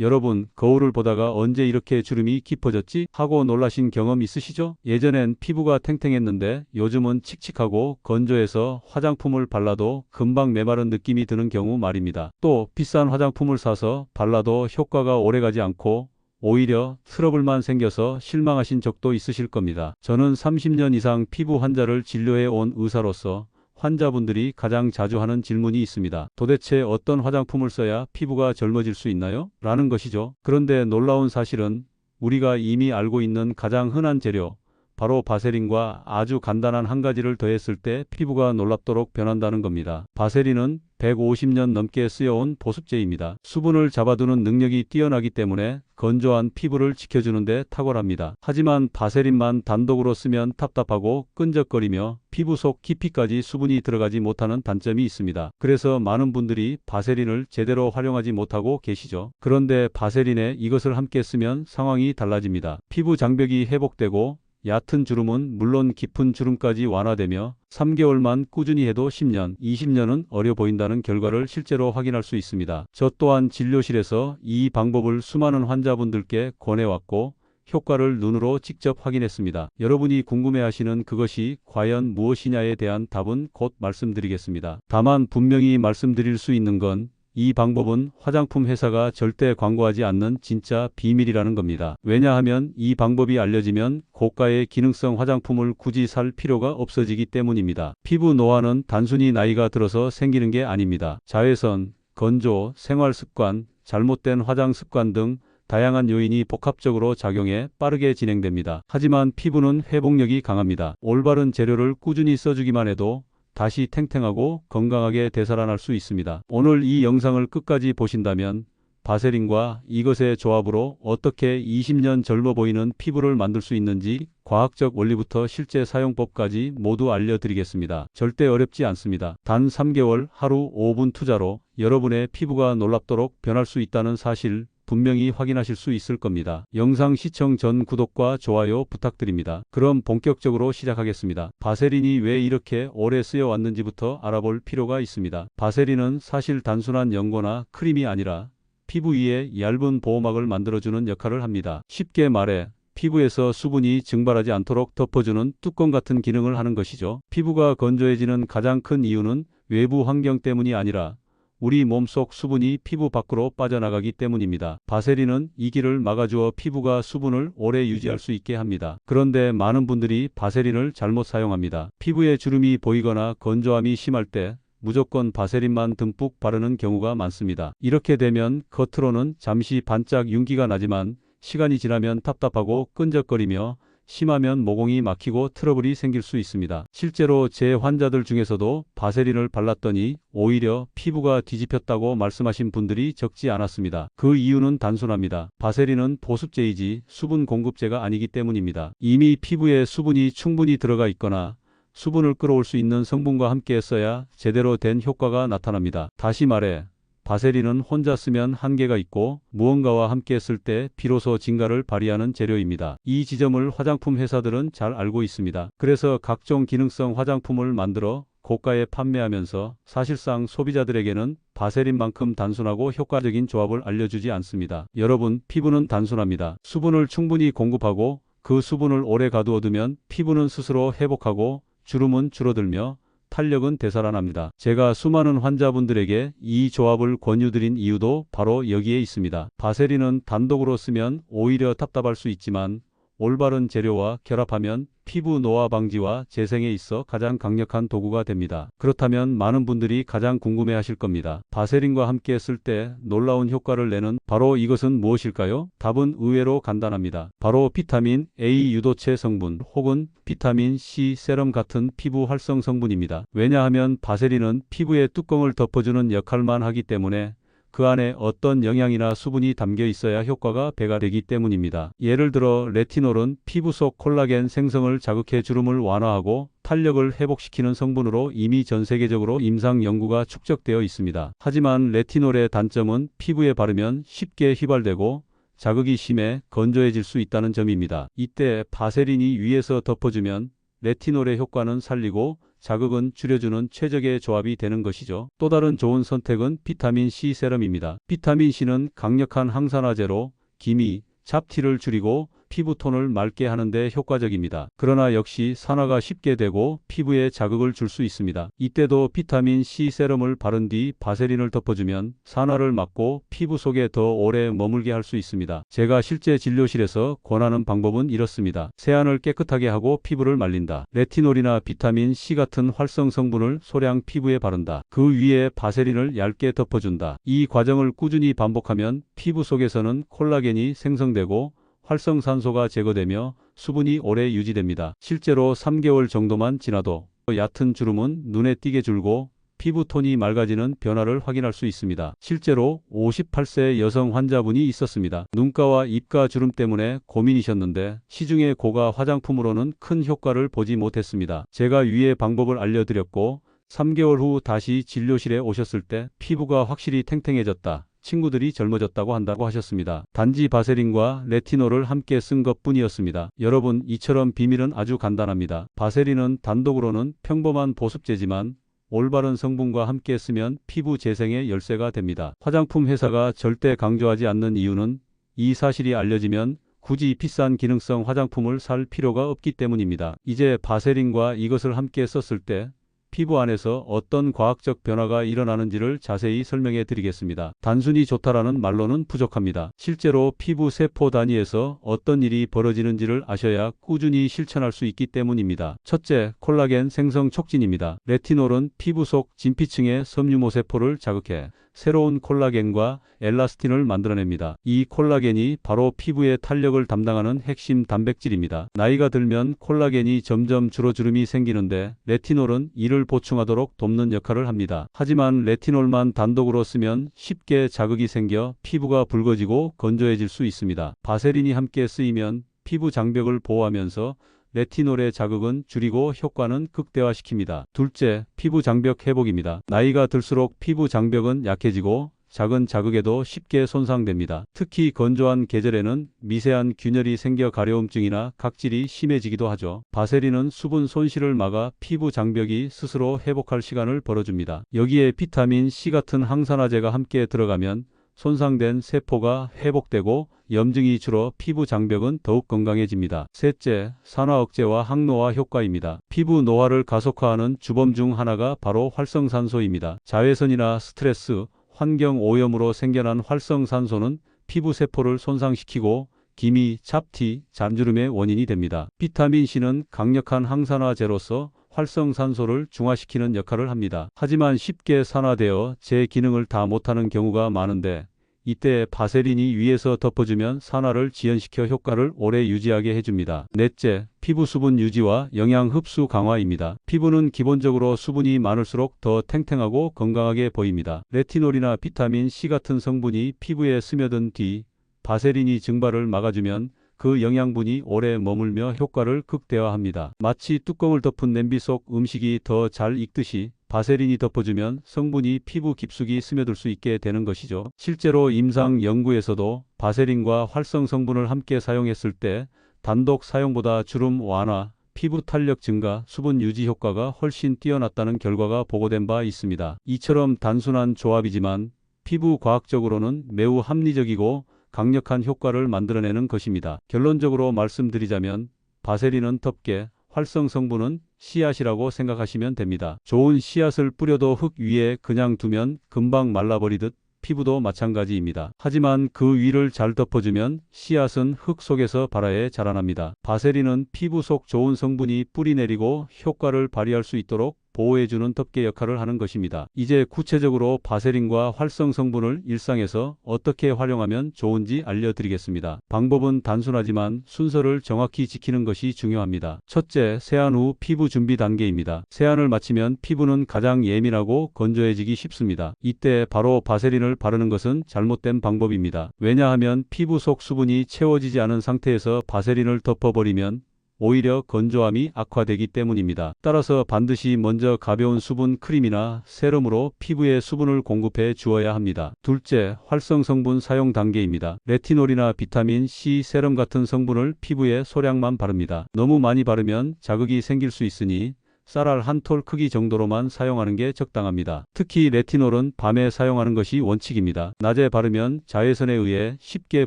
여러분, 거울을 보다가 언제 이렇게 주름이 깊어졌지? 하고 놀라신 경험 있으시죠? 예전엔 피부가 탱탱했는데 요즘은 칙칙하고 건조해서 화장품을 발라도 금방 메마른 느낌이 드는 경우 말입니다. 또 비싼 화장품을 사서 발라도 효과가 오래가지 않고 오히려 트러블만 생겨서 실망하신 적도 있으실 겁니다. 저는 30년 이상 피부 환자를 진료해 온 의사로서 환자분들이 가장 자주 하는 질문이 있습니다. 도대체 어떤 화장품을 써야 피부가 젊어질 수 있나요? 라는 것이죠. 그런데 놀라운 사실은 우리가 이미 알고 있는 가장 흔한 재료, 바로 바세린과 아주 간단한 한 가지를 더했을 때 피부가 놀랍도록 변한다는 겁니다. 바세린은 150년 넘게 쓰여온 보습제입니다. 수분을 잡아두는 능력이 뛰어나기 때문에 건조한 피부를 지켜주는데 탁월합니다. 하지만 바세린만 단독으로 쓰면 답답하고 끈적거리며 피부 속 깊이까지 수분이 들어가지 못하는 단점이 있습니다. 그래서 많은 분들이 바세린을 제대로 활용하지 못하고 계시죠. 그런데 바세린에 이것을 함께 쓰면 상황이 달라집니다. 피부 장벽이 회복되고 얕은 주름은 물론 깊은 주름까지 완화되며 3개월만 꾸준히 해도 10년, 20년은 어려 보인다는 결과를 실제로 확인할 수 있습니다. 저 또한 진료실에서 이 방법을 수많은 환자분들께 권해왔고 효과를 눈으로 직접 확인했습니다. 여러분이 궁금해하시는 그것이 과연 무엇이냐에 대한 답은 곧 말씀드리겠습니다. 다만 분명히 말씀드릴 수 있는 건 이 방법은 화장품 회사가 절대 광고하지 않는 진짜 비밀이라는 겁니다. 왜냐하면 이 방법이 알려지면 고가의 기능성 화장품을 굳이 살 필요가 없어지기 때문입니다. 피부 노화는 단순히 나이가 들어서 생기는 게 아닙니다. 자외선, 건조, 생활 습관, 잘못된 화장 습관 등 다양한 요인이 복합적으로 작용해 빠르게 진행됩니다. 하지만 피부는 회복력이 강합니다. 올바른 재료를 꾸준히 써주기만 해도 다시 탱탱하고 건강하게 되살아날 수 있습니다. 오늘 이 영상을 끝까지 보신다면 바세린과 이것의 조합으로 어떻게 20년 젊어 보이는 피부를 만들 수 있는지 과학적 원리부터 실제 사용법까지 모두 알려드리겠습니다. 절대 어렵지 않습니다. 단 3개월 하루 5분 투자로 여러분의 피부가 놀랍도록 변할 수 있다는 사실 분명히 확인하실 수 있을 겁니다. 영상 시청 전 구독과 좋아요 부탁드립니다. 그럼 본격적으로 시작하겠습니다. 바세린이 왜 이렇게 오래 쓰여 왔는지부터 알아볼 필요가 있습니다. 바세린은 사실 단순한 연고나 크림이 아니라 피부 위에 얇은 보호막을 만들어주는 역할을 합니다. 쉽게 말해 피부에서 수분이 증발하지 않도록 덮어주는 뚜껑 같은 기능을 하는 것이죠. 피부가 건조해지는 가장 큰 이유는 외부 환경 때문이 아니라 우리 몸속 수분이 피부 밖으로 빠져나가기 때문입니다. 바세린은 이 길을 막아주어 피부가 수분을 오래 유지할 수 있게 합니다. 그런데 많은 분들이 바세린을 잘못 사용합니다. 피부에 주름이 보이거나 건조함이 심할 때 무조건 바세린만 듬뿍 바르는 경우가 많습니다. 이렇게 되면 겉으로는 잠시 반짝 윤기가 나지만 시간이 지나면 답답하고 끈적거리며 심하면 모공이 막히고 트러블이 생길 수 있습니다. 실제로 제 환자들 중에서도 바세린을 발랐더니 오히려 피부가 뒤집혔다고 말씀하신 분들이 적지 않았습니다. 그 이유는 단순합니다. 바세린은 보습제이지 수분 공급제가 아니기 때문입니다. 이미 피부에 수분이 충분히 들어가 있거나 수분을 끌어올 수 있는 성분과 함께 써야 제대로 된 효과가 나타납니다. 다시 말해 바세린은 혼자 쓰면 한계가 있고 무언가와 함께 쓸 때 비로소 진가를 발휘하는 재료입니다. 이 지점을 화장품 회사들은 잘 알고 있습니다. 그래서 각종 기능성 화장품을 만들어 고가에 판매하면서 사실상 소비자들에게는 바세린만큼 단순하고 효과적인 조합을 알려주지 않습니다. 여러분, 피부는 단순합니다. 수분을 충분히 공급하고 그 수분을 오래 가두어두면 피부는 스스로 회복하고 주름은 줄어들며 탄력은 되살아납니다. 제가 수많은 환자분들에게 이 조합을 권유드린 이유도 바로 여기에 있습니다. 바세린은 단독으로 쓰면 오히려 답답할 수 있지만 올바른 재료와 결합하면 피부 노화 방지와 재생에 있어 가장 강력한 도구가 됩니다. 그렇다면 많은 분들이 가장 궁금해 하실 겁니다. 바세린과 함께 쓸 때 놀라운 효과를 내는 바로 이것은 무엇일까요? 답은 의외로 간단합니다. 바로 비타민 A 유도체 성분 혹은 비타민 C 세럼 같은 피부 활성 성분입니다. 왜냐하면 바세린은 피부의 뚜껑을 덮어주는 역할만 하기 때문에 그 안에 어떤 영양이나 수분이 담겨 있어야 효과가 배가 되기 때문입니다. 예를 들어 레티놀은 피부 속 콜라겐 생성을 자극해 주름을 완화하고 탄력을 회복시키는 성분으로 이미 전 세계적으로 임상 연구가 축적되어 있습니다. 하지만 레티놀의 단점은 피부에 바르면 쉽게 휘발되고 자극이 심해 건조해질 수 있다는 점입니다. 이때 바세린이 위에서 덮어주면 레티놀의 효과는 살리고 자극은 줄여주는 최적의 조합이 되는 것이죠. 또 다른 좋은 선택은 비타민 C 세럼입니다. 비타민 C는 강력한 항산화제로 기미, 잡티를 줄이고 피부톤을 맑게 하는데 효과적입니다. 그러나 역시 산화가 쉽게 되고 피부에 자극을 줄 수 있습니다. 이때도 비타민 C 세럼을 바른 뒤 바세린을 덮어주면 산화를 막고 피부 속에 더 오래 머물게 할 수 있습니다. 제가 실제 진료실에서 권하는 방법은 이렇습니다. 세안을 깨끗하게 하고 피부를 말린다. 레티놀이나 비타민 C 같은 활성 성분을 소량 피부에 바른다. 그 위에 바세린을 얇게 덮어준다. 이 과정을 꾸준히 반복하면 피부 속에서는 콜라겐이 생성되고 활성산소가 제거되며 수분이 오래 유지됩니다. 실제로 3개월 정도만 지나도 얕은 주름은 눈에 띄게 줄고 피부 톤이 맑아지는 변화를 확인할 수 있습니다. 실제로 58세 여성 환자분이 있었습니다. 눈가와 입가 주름 때문에 고민이셨는데 시중의 고가 화장품으로는 큰 효과를 보지 못했습니다. 제가 위의 방법을 알려드렸고 3개월 후 다시 진료실에 오셨을 때 피부가 확실히 탱탱해졌다. 친구들이 젊어졌다고 한다고 하셨습니다. 단지 바세린과 레티놀을 함께 쓴 것 뿐이었습니다. 여러분, 이처럼 비밀은 아주 간단합니다. 바세린은 단독으로는 평범한 보습제지만 올바른 성분과 함께 쓰면 피부 재생의 열쇠가 됩니다. 화장품 회사가 절대 강조하지 않는 이유는 이 사실이 알려지면 굳이 비싼 기능성 화장품을 살 필요가 없기 때문입니다. 이제 바세린과 이것을 함께 썼을 때 피부 안에서 어떤 과학적 변화가 일어나는지를 자세히 설명해 드리겠습니다. 단순히 좋다라는 말로는 부족합니다. 실제로 피부 세포 단위에서 어떤 일이 벌어지는지를 아셔야 꾸준히 실천할 수 있기 때문입니다. 첫째, 콜라겐 생성 촉진입니다. 레티놀은 피부 속 진피층의 섬유모 세포를 자극해 새로운 콜라겐과 엘라스틴을 만들어냅니다. 이 콜라겐이 바로 피부의 탄력을 담당하는 핵심 단백질입니다. 나이가 들면 콜라겐이 점점 줄어주름이 생기는데 레티놀은 이를 보충하도록 돕는 역할을 합니다. 하지만 레티놀만 단독으로 쓰면 쉽게 자극이 생겨 피부가 붉어지고 건조해질 수 있습니다. 바세린이 함께 쓰이면 피부 장벽을 보호하면서 레티놀의 자극은 줄이고 효과는 극대화시킵니다. 둘째, 피부 장벽 회복입니다. 나이가 들수록 피부 장벽은 약해지고 작은 자극에도 쉽게 손상됩니다. 특히 건조한 계절에는 미세한 균열이 생겨 가려움증이나 각질이 심해지기도 하죠. 바세린은 수분 손실을 막아 피부 장벽이 스스로 회복할 시간을 벌어줍니다. 여기에 비타민 C 같은 항산화제가 함께 들어가면 손상된 세포가 회복되고 염증이 줄어 피부 장벽은 더욱 건강해집니다. 셋째, 산화 억제와 항노화 효과입니다. 피부 노화를 가속화하는 주범 중 하나가 바로 활성산소입니다. 자외선이나 스트레스, 환경 오염으로 생겨난 활성산소는 피부 세포를 손상시키고 기미, 잡티, 잔주름의 원인이 됩니다. 비타민 C는 강력한 항산화제로서 활성산소를 중화시키는 역할을 합니다. 하지만 쉽게 산화되어 제 기능을 다 못하는 경우가 많은데 이때 바세린이 위에서 덮어주면 산화를 지연시켜 효과를 오래 유지하게 해줍니다. 넷째, 피부 수분 유지와 영양 흡수 강화입니다. 피부는 기본적으로 수분이 많을수록 더 탱탱하고 건강하게 보입니다. 레티놀이나 비타민 C 같은 성분이 피부에 스며든 뒤 바세린이 증발을 막아주면 그 영양분이 오래 머물며 효과를 극대화합니다. 마치 뚜껑을 덮은 냄비 속 음식이 더 잘 익듯이 바세린이 덮어주면 성분이 피부 깊숙이 스며들 수 있게 되는 것이죠. 실제로 임상 연구에서도 바세린과 활성 성분을 함께 사용했을 때 단독 사용보다 주름 완화, 피부 탄력 증가, 수분 유지 효과가 훨씬 뛰어났다는 결과가 보고된 바 있습니다. 이처럼 단순한 조합이지만 피부 과학적으로는 매우 합리적이고 강력한 효과를 만들어내는 것입니다. 결론적으로 말씀드리자면 바세린은 덮개, 활성 성분은 씨앗이라고 생각하시면 됩니다. 좋은 씨앗을 뿌려도 흙 위에 그냥 두면 금방 말라버리듯 피부도 마찬가지입니다. 하지만 그 위를 잘 덮어주면 씨앗은 흙 속에서 발아에 자라납니다. 바세린은 피부 속 좋은 성분이 뿌리 내리고 효과를 발휘할 수 있도록 보호해주는 덮개 역할을 하는 것입니다. 이제 구체적으로 바세린과 활성 성분을 일상에서 어떻게 활용하면 좋은지 알려드리겠습니다. 방법은 단순하지만 순서를 정확히 지키는 것이 중요합니다. 첫째, 세안 후 피부 준비 단계입니다. 세안을 마치면 피부는 가장 예민하고 건조해지기 쉽습니다. 이때 바로 바세린을 바르는 것은 잘못된 방법입니다. 왜냐하면 피부 속 수분이 채워지지 않은 상태에서 바세린을 덮어버리면 오히려 건조함이 악화되기 때문입니다. 따라서 반드시 먼저 가벼운 수분 크림이나 세럼으로 피부에 수분을 공급해 주어야 합니다. 둘째, 활성 성분 사용 단계입니다. 레티놀이나 비타민 C 세럼 같은 성분을 피부에 소량만 바릅니다. 너무 많이 바르면 자극이 생길 수 있으니 쌀알 한 톨 크기 정도로만 사용하는 게 적당합니다. 특히 레티놀은 밤에 사용하는 것이 원칙입니다. 낮에 바르면 자외선에 의해 쉽게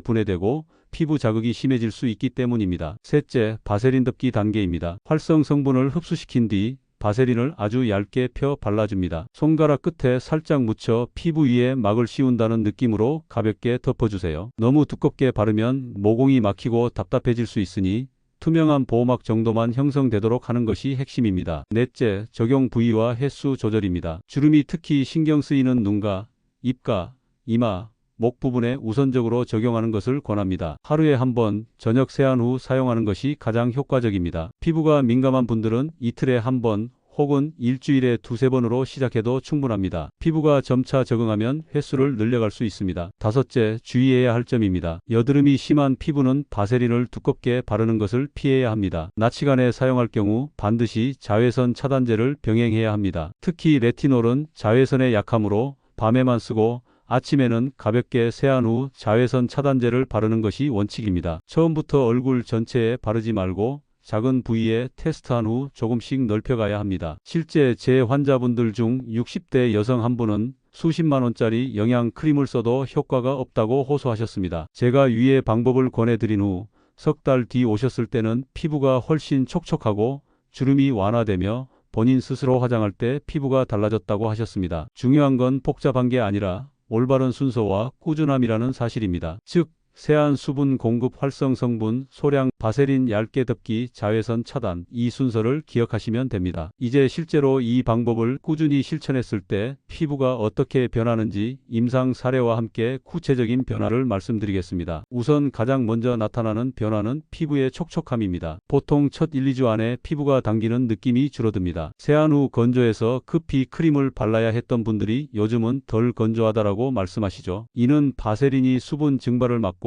분해되고 피부 자극이 심해질 수 있기 때문입니다. 셋째, 바세린 덮기 단계입니다. 활성 성분을 흡수시킨 뒤 바세린을 아주 얇게 펴 발라줍니다. 손가락 끝에 살짝 묻혀 피부 위에 막을 씌운다는 느낌으로 가볍게 덮어주세요. 너무 두껍게 바르면 모공이 막히고 답답해질 수 있으니 투명한 보호막 정도만 형성되도록 하는 것이 핵심입니다. 넷째, 적용 부위와 횟수 조절입니다. 주름이 특히 신경 쓰이는 눈가, 입가, 이마, 목 부분에 우선적으로 적용하는 것을 권합니다. 하루에 한 번 저녁 세안 후 사용하는 것이 가장 효과적입니다. 피부가 민감한 분들은 이틀에 한 번 혹은 일주일에 두세 번으로 시작해도 충분합니다. 피부가 점차 적응하면 횟수를 늘려갈 수 있습니다. 다섯째, 주의해야 할 점입니다. 여드름이 심한 피부는 바세린을 두껍게 바르는 것을 피해야 합니다. 낮 시간에 사용할 경우 반드시 자외선 차단제를 병행해야 합니다. 특히 레티놀은 자외선에 약하므로 밤에만 쓰고 아침에는 가볍게 세안 후 자외선 차단제를 바르는 것이 원칙입니다. 처음부터 얼굴 전체에 바르지 말고 작은 부위에 테스트한 후 조금씩 넓혀가야 합니다. 실제 제 환자분들 중 60대 여성 한 분은 수십만 원짜리 영양 크림을 써도 효과가 없다고 호소하셨습니다. 제가 위의 방법을 권해드린 후 석 달 뒤 오셨을 때는 피부가 훨씬 촉촉하고 주름이 완화되며 본인 스스로 화장할 때 피부가 달라졌다고 하셨습니다. 중요한 건 복잡한 게 아니라 올바른 순서와 꾸준함이라는 사실입니다. 즉, 세안 수분 공급 활성 성분, 소량, 바세린 얇게 덮기, 자외선 차단 이 순서를 기억하시면 됩니다. 이제 실제로 이 방법을 꾸준히 실천했을 때 피부가 어떻게 변하는지 임상 사례와 함께 구체적인 변화를 말씀드리겠습니다. 우선 가장 먼저 나타나는 변화는 피부의 촉촉함입니다. 보통 첫 1, 2주 안에 피부가 당기는 느낌이 줄어듭니다. 세안 후 건조해서 급히 크림을 발라야 했던 분들이 요즘은 덜 건조하다라고 말씀하시죠. 이는 바세린이 수분 증발을 막고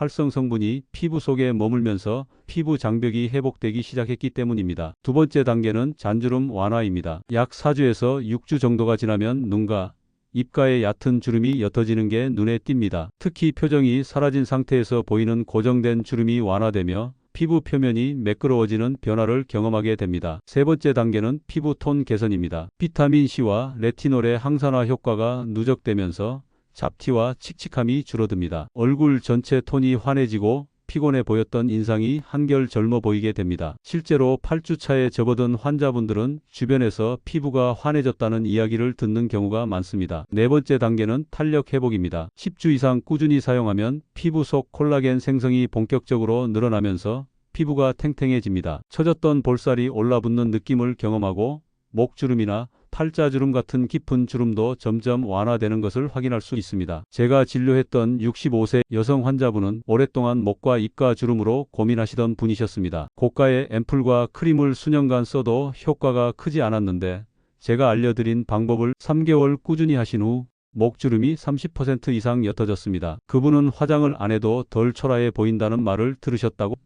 활성 성분이 피부 속에 머물면서 피부 장벽이 회복되기 시작했기 때문입니다. 두 번째 단계는 잔주름 완화입니다. 약 4주에서 6주 정도가 지나면 눈가, 입가에 얕은 주름이 옅어지는 게 눈에 띕니다. 특히 표정이 사라진 상태에서 보이는 고정된 주름이 완화되며 피부 표면이 매끄러워지는 변화를 경험하게 됩니다. 세 번째 단계는 피부 톤 개선입니다. 비타민C와 레티놀의 항산화 효과가 누적되면서 잡티와 칙칙함이 줄어듭니다. 얼굴 전체 톤이 환해지고 피곤해 보였던 인상이 한결 젊어 보이게 됩니다. 실제로 8주차에 접어든 환자분들은 주변에서 피부가 환해졌다는 이야기를 듣는 경우가 많습니다. 네 번째 단계는 탄력 회복입니다. 10주 이상 꾸준히 사용하면 피부 속 콜라겐 생성이 본격적으로 늘어나면서 피부가 탱탱해집니다. 처졌던 볼살이 올라붙는 느낌을 경험하고 목주름이나 팔자주름 같은 깊은 주름도 점점 완화되는 것을 확인할 수 있습니다. 제가 진료했던 65세 여성 환자분은 오랫동안 목과 입가 주름으로 고민하시던 분이셨습니다. 고가의 앰플과 크림을 수년간 써도 효과가 크지 않았는데 제가 알려드린 방법을 3개월 꾸준히 하신 후 목주름이 30% 이상 옅어졌습니다. 그분은 화장을 안 해도 덜 초라해 보인다는 말을 들으셨다고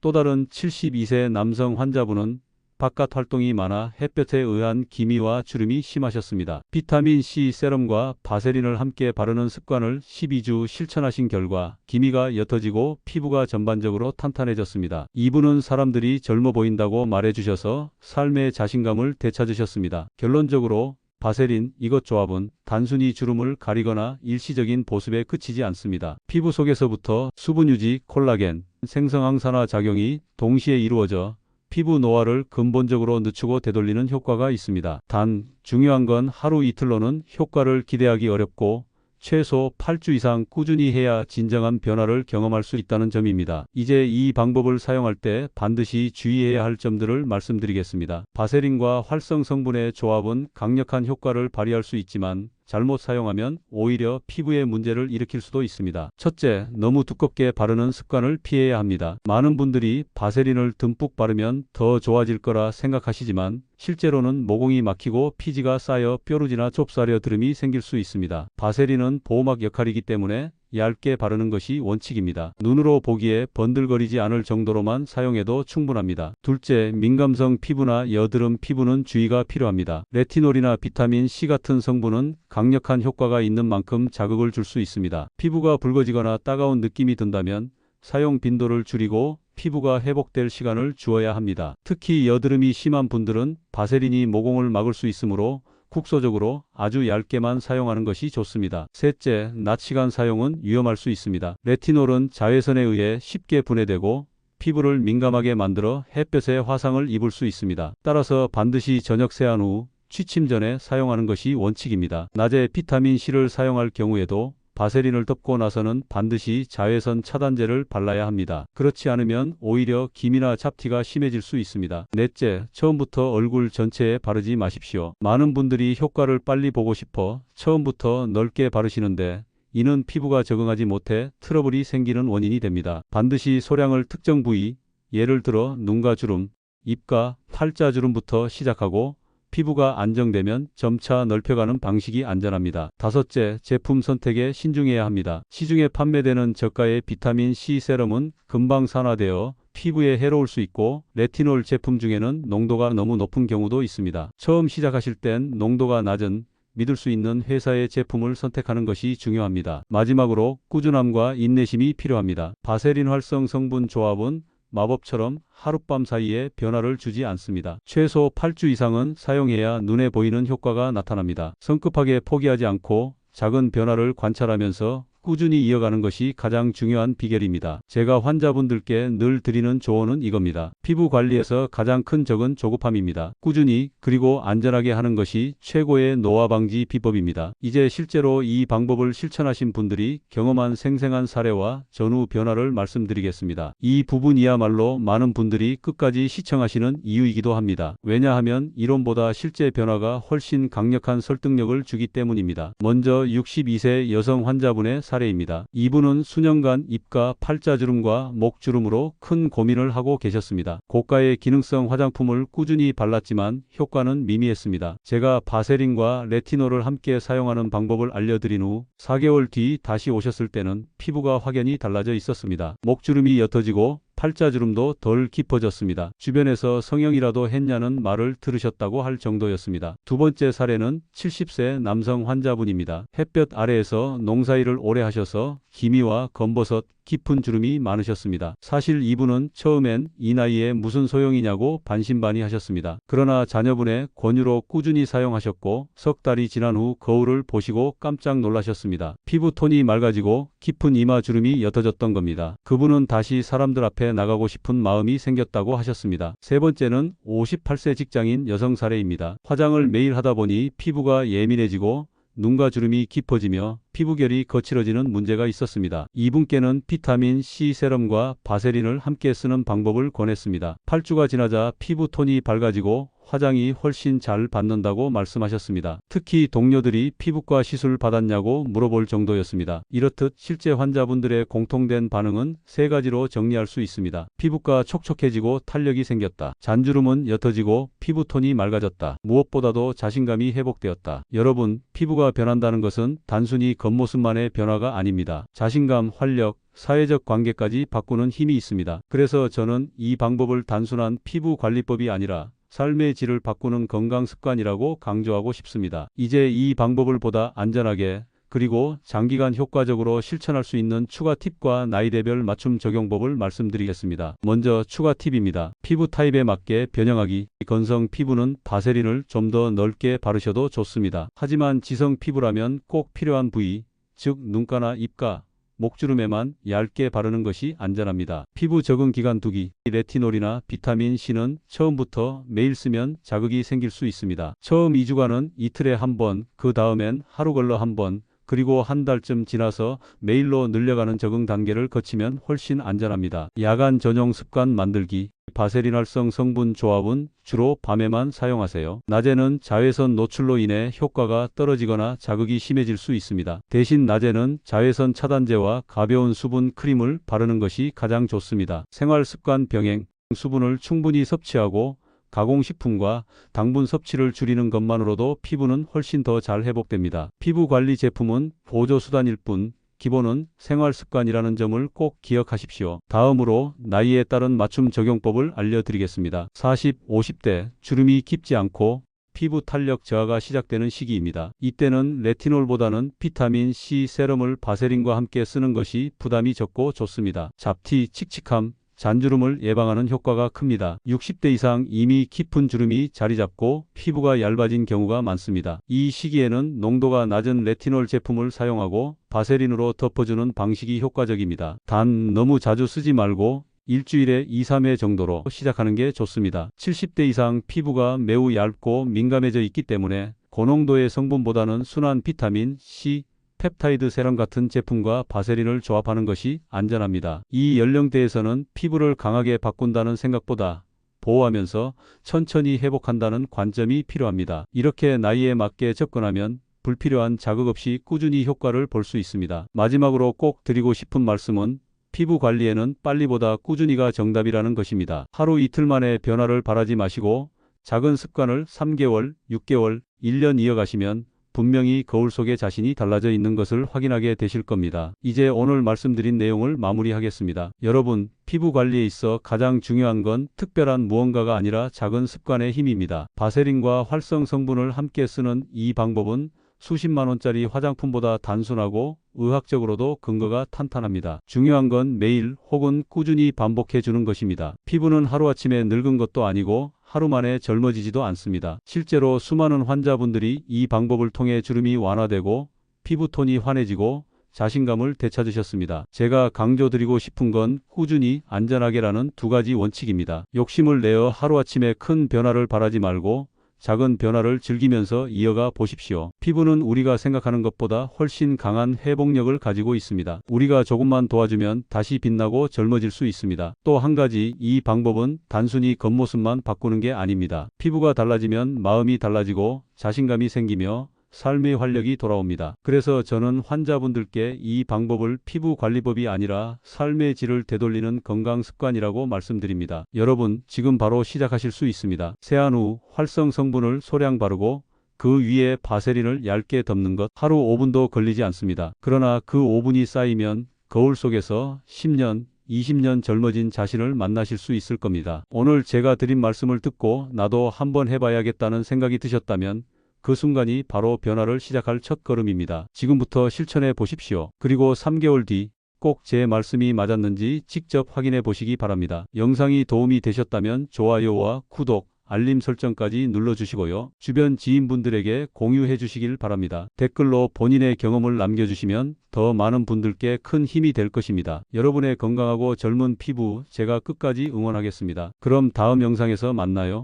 또 다른 72세 남성 환자분은 바깥 활동이 많아 햇볕에 의한 기미와 주름이 심하셨습니다. 비타민C 세럼과 바세린을 함께 바르는 습관을 12주 실천하신 결과 기미가 옅어지고 피부가 전반적으로 탄탄해졌습니다. 이분은 사람들이 젊어 보인다고 말해주셔서 삶의 자신감을 되찾으셨습니다. 결론적으로 바세린 이것 조합은 단순히 주름을 가리거나 일시적인 보습에 그치지 않습니다. 피부 속에서부터 수분 유지, 콜라겐, 생성항산화 작용이 동시에 이루어져 피부 노화를 근본적으로 늦추고 되돌리는 효과가 있습니다. 단 중요한 건 하루 이틀로는 효과를 기대하기 어렵고 최소 8주 이상 꾸준히 해야 진정한 변화를 경험할 수 있다는 점입니다. 이제 이 방법을 사용할 때 반드시 주의해야 할 점들을 말씀드리겠습니다. 바세린과 활성 성분의 조합은 강력한 효과를 발휘할 수 있지만 잘못 사용하면 오히려 피부에 문제를 일으킬 수도 있습니다. 첫째, 너무 두껍게 바르는 습관을 피해야 합니다. 많은 분들이 바세린을 듬뿍 바르면 더 좋아질 거라 생각하시지만 실제로는 모공이 막히고 피지가 쌓여 뾰루지나 좁싸려 드름이 생길 수 있습니다. 바세린은 보호막 역할이기 때문에 얇게 바르는 것이 원칙입니다. 눈으로 보기에 번들거리지 않을 정도로만 사용해도 충분합니다. 둘째, 민감성 피부나 여드름 피부는 주의가 필요합니다. 레티놀이나 비타민 C 같은 성분은 강력한 효과가 있는 만큼 자극을 줄 수 있습니다. 피부가 붉어지거나 따가운 느낌이 든다면 사용 빈도를 줄이고 피부가 회복될 시간을 주어야 합니다. 특히 여드름이 심한 분들은 바세린이 모공을 막을 수 있으므로 국소적으로 아주 얇게만 사용하는 것이 좋습니다. 셋째, 낮 시간 사용은 위험할 수 있습니다. 레티놀은 자외선에 의해 쉽게 분해되고 피부를 민감하게 만들어 햇볕에 화상을 입을 수 있습니다. 따라서 반드시 저녁 세안 후 취침 전에 사용하는 것이 원칙입니다. 낮에 비타민 C를 사용할 경우에도 바세린을 덮고 나서는 반드시 자외선 차단제를 발라야 합니다. 그렇지 않으면 오히려 기미나 잡티가 심해질 수 있습니다. 넷째, 처음부터 얼굴 전체에 바르지 마십시오. 많은 분들이 효과를 빨리 보고 싶어 처음부터 넓게 바르시는데 이는 피부가 적응하지 못해 트러블이 생기는 원인이 됩니다. 반드시 소량을 특정 부위, 예를 들어 눈가 주름, 입가, 팔자 주름부터 시작하고 피부가 안정되면 점차 넓혀가는 방식이 안전합니다. 다섯째, 제품 선택에 신중해야 합니다. 시중에 판매되는 저가의 비타민 C 세럼은 금방 산화되어 피부에 해로울 수 있고 레티놀 제품 중에는 농도가 너무 높은 경우도 있습니다. 처음 시작하실 땐 농도가 낮은 믿을 수 있는 회사의 제품을 선택하는 것이 중요합니다. 마지막으로 꾸준함과 인내심이 필요합니다. 바세린 활성 성분 조합은 마법처럼 하룻밤 사이에 변화를 주지 않습니다. 최소 8주 이상은 사용해야 눈에 보이는 효과가 나타납니다. 성급하게 포기하지 않고 작은 변화를 관찰하면서 꾸준히 이어가는 것이 가장 중요한 비결입니다. 제가 환자분들께 늘 드리는 조언은 이겁니다. 피부 관리에서 가장 큰 적은 조급함입니다. 꾸준히 그리고 안전하게 하는 것이 최고의 노화 방지 비법입니다. 이제 실제로 이 방법을 실천하신 분들이 경험한 생생한 사례와 전후 변화를 말씀드리겠습니다. 이 부분이야말로 많은 분들이 끝까지 시청하시는 이유이기도 합니다. 왜냐하면 이론보다 실제 변화가 훨씬 강력한 설득력을 주기 때문입니다. 먼저 62세 여성 환자분의 사례입니다. 이분은 수년간 입가 팔자주름과 목주름으로 큰 고민을 하고 계셨습니다. 고가의 기능성 화장품을 꾸준히 발랐지만 효과는 미미했습니다. 제가 바세린과 레티놀을 함께 사용하는 방법을 알려드린 후 4개월 뒤 다시 오셨을 때는 피부가 확연히 달라져 있었습니다. 목주름이 옅어지고 팔자주름도 덜 깊어졌습니다. 주변에서 성형이라도 했냐는 말을 들으셨다고 할 정도였습니다. 두 번째 사례는 70세 남성 환자분입니다. 햇볕 아래에서 농사일을 오래 하셔서 기미와 검버섯, 깊은 주름이 많으셨습니다. 사실 이분은 처음엔 이 나이에 무슨 소용이냐고 반신반의 하셨습니다. 그러나 자녀분의 권유로 꾸준히 사용하셨고 석 달이 지난 후 거울을 보시고 깜짝 놀라셨습니다. 피부 톤이 맑아지고 깊은 이마 주름이 옅어졌던 겁니다. 그분은 다시 사람들 앞에 나가고 싶은 마음이 생겼다고 하셨습니다. 세 번째는 58세 직장인 여성 사례입니다. 화장을 매일 하다 보니 피부가 예민해지고 눈과 주름이 깊어지며 피부결이 거칠어지는 문제가 있었습니다. 이분께는 비타민 C 세럼과 바세린을 함께 쓰는 방법을 권했습니다. 8주가 지나자 피부 톤이 밝아지고 화장이 훨씬 잘 받는다고 말씀하셨습니다. 특히 동료들이 피부과 시술 받았냐고 물어볼 정도였습니다. 이렇듯 실제 환자분들의 공통된 반응은 세 가지로 정리할 수 있습니다. 피부가 촉촉해지고 탄력이 생겼다. 잔주름은 옅어지고 피부톤이 맑아졌다. 무엇보다도 자신감이 회복되었다. 여러분, 피부가 변한다는 것은 단순히 겉모습만의 변화가 아닙니다. 자신감, 활력, 사회적 관계까지 바꾸는 힘이 있습니다. 그래서 저는 이 방법을 단순한 피부 관리법이 아니라 삶의 질을 바꾸는 건강 습관이라고 강조하고 싶습니다. 이제 이 방법을 보다 안전하게 그리고 장기간 효과적으로 실천할 수 있는 추가 팁과 나이대별 맞춤 적용법을 말씀드리겠습니다. 먼저 추가 팁입니다. 피부 타입에 맞게 변형하기. 건성 피부는 바세린을 좀 더 넓게 바르셔도 좋습니다. 하지만 지성 피부라면 꼭 필요한 부위, 즉 눈가나 입가, 목주름에만 얇게 바르는 것이 안전합니다. 피부 적응 기간 두기, 레티놀이나 비타민 C는 처음부터 매일 쓰면 자극이 생길 수 있습니다. 처음 2주간은 이틀에 한 번, 그 다음엔 하루 걸러 한 번, 그리고 한 달쯤 지나서 매일로 늘려가는 적응 단계를 거치면 훨씬 안전합니다. 야간 전용 습관 만들기 바세린 활성 성분 조합은 주로 밤에만 사용하세요. 낮에는 자외선 노출로 인해 효과가 떨어지거나 자극이 심해질 수 있습니다. 대신 낮에는 자외선 차단제와 가벼운 수분 크림을 바르는 것이 가장 좋습니다. 생활 습관 병행 수분을 충분히 섭취하고 가공식품과 당분 섭취를 줄이는 것만으로도 피부는 훨씬 더 잘 회복됩니다. 피부 관리 제품은 보조 수단일 뿐 기본은 생활 습관이라는 점을 꼭 기억하십시오. 다음으로 나이에 따른 맞춤 적용법을 알려드리겠습니다. 40, 50대 주름이 깊지 않고 피부 탄력 저하가 시작되는 시기입니다. 이때는 레티놀보다는 비타민 C 세럼을 바세린과 함께 쓰는 것이 부담이 적고 좋습니다. 잡티, 칙칙함, 잔주름을 예방하는 효과가 큽니다. 60대 이상 이미 깊은 주름이 자리 잡고 피부가 얇아진 경우가 많습니다. 이 시기에는 농도가 낮은 레티놀 제품을 사용하고 바세린으로 덮어주는 방식이 효과적입니다. 단 너무 자주 쓰지 말고 일주일에 2, 3회 정도로 시작하는 게 좋습니다. 70대 이상 피부가 매우 얇고 민감해져 있기 때문에 고농도의 성분보다는 순한 비타민 C, 펩타이드 세럼 같은 제품과 바세린을 조합하는 것이 안전합니다. 이 연령대에서는 피부를 강하게 바꾼다는 생각보다 보호하면서 천천히 회복한다는 관점이 필요합니다. 이렇게 나이에 맞게 접근하면 불필요한 자극 없이 꾸준히 효과를 볼 수 있습니다. 마지막으로 꼭 드리고 싶은 말씀은 피부 관리에는 빨리보다 꾸준히가 정답이라는 것입니다. 하루 이틀 만에 변화를 바라지 마시고 작은 습관을 3개월, 6개월, 1년 이어가시면 분명히 거울 속에 자신이 달라져 있는 것을 확인하게 되실 겁니다. 이제 오늘 말씀드린 내용을 마무리하겠습니다. 여러분, 피부 관리에 있어 가장 중요한 건 특별한 무언가가 아니라 작은 습관의 힘입니다. 바세린과 활성 성분을 함께 쓰는 이 방법은 수십만 원짜리 화장품보다 단순하고 의학적으로도 근거가 탄탄합니다. 중요한 건 매일 혹은 꾸준히 반복해 주는 것입니다. 피부는 하루아침에 늙은 것도 아니고 하루 만에 젊어지지도 않습니다. 실제로 수많은 환자분들이 이 방법을 통해 주름이 완화되고 피부톤이 환해지고 자신감을 되찾으셨습니다. 제가 강조드리고 싶은 건 꾸준히 안전하게라는 두 가지 원칙입니다. 욕심을 내어 하루아침에 큰 변화를 바라지 말고 작은 변화를 즐기면서 이어가 보십시오. 피부는 우리가 생각하는 것보다 훨씬 강한 회복력을 가지고 있습니다. 우리가 조금만 도와주면 다시 빛나고 젊어질 수 있습니다. 또 한 가지 이 방법은 단순히 겉모습만 바꾸는 게 아닙니다. 피부가 달라지면 마음이 달라지고 자신감이 생기며 삶의 활력이 돌아옵니다. 그래서 저는 환자분들께 이 방법을 피부 관리법이 아니라 삶의 질을 되돌리는 건강 습관이라고 말씀드립니다. 여러분, 지금 바로 시작하실 수 있습니다. 세안 후 활성 성분을 소량 바르고 그 위에 바세린을 얇게 덮는 것 하루 5분도 걸리지 않습니다. 그러나 그 5분이 쌓이면 거울 속에서 10년, 20년 젊어진 자신을 만나실 수 있을 겁니다. 오늘 제가 드린 말씀을 듣고 나도 한번 해봐야겠다는 생각이 드셨다면 그 순간이 바로 변화를 시작할 첫 걸음입니다. 지금부터 실천해 보십시오. 그리고 3개월 뒤 꼭 제 말씀이 맞았는지 직접 확인해 보시기 바랍니다. 영상이 도움이 되셨다면 좋아요와 구독, 알림 설정까지 눌러주시고요. 주변 지인분들에게 공유해 주시길 바랍니다. 댓글로 본인의 경험을 남겨주시면 더 많은 분들께 큰 힘이 될 것입니다. 여러분의 건강하고 젊은 피부 제가 끝까지 응원하겠습니다. 그럼 다음 영상에서 만나요.